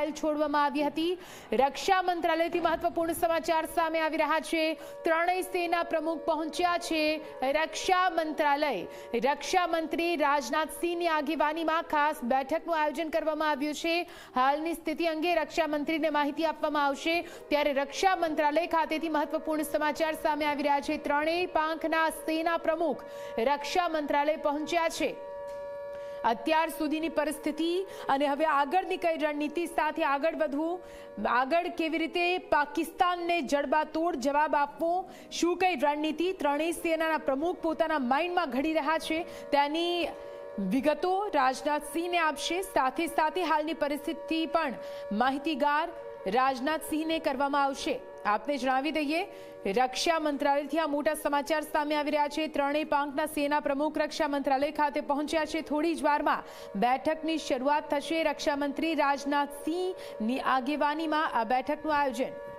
Missile છોડવામાં આવી હતી. રક્ષા મંત્રાલયથી મહત્વપૂર્ણ સમાચાર સામે આવી રહ્યા છે. ત્રણેય સેના પ્રમુખ પહોંચ્યા છે. રક્ષા મંત્રાલય. રક્ષા મંત્રી રાજનાથસિંહની આગેવાનીમાં ખાસ બેઠકનું આયોજન કરવામાં આવ્યું છે. હાલની સ્થિતિ અંગે રક્ષા મંત્રીને માહિતી આપવામાં આવશે. ત્યારે રક્ષા મંત્રાલય ખાતેથી મહત્વપૂર્ણ સમાચાર સામે આવી રહ્યા છે. ત્રણેય પાંખના સેના પ્રમુખ રક્ષા મંત્રાલય પહોંચ્યા છે. અત્યાર સુધીની પરિસ્થિતિ અને હવે આગળની કઈ રણનીતિ સાથે આગળ વધવું, આગળ કેવી રીતે પાકિસ્તાનને જડબાતોડ જવાબ આપવો, શું કઈ રણનીતિ ત્રણેય સેનાના પ્રમુખ પોતાના માઇન્ડમાં ઘડી રહ્યા છે, તેની વિગતો રાજનાથસિંહને આપશે. સાથે સાથે હાલની પરિસ્થિતિ પણ માહિતીગાર રાજનાથસિંહને કરવામાં આવશે. આપને જણાવી દઈએ, રક્ષા મંત્રાલયથી આ મોટા સમાચાર સામે આવી રહ્યા છે. ત્રણેય પાંખના સેના પ્રમુખ રક્ષા મંત્રાલય ખાતે પહોંચ્યા છે. થોડી જ વારમાં બેઠકની શરૂઆત થશે. રક્ષામંત્રી રાજનાથસિંહની આગેવાનીમાં આ બેઠકનું આયોજન.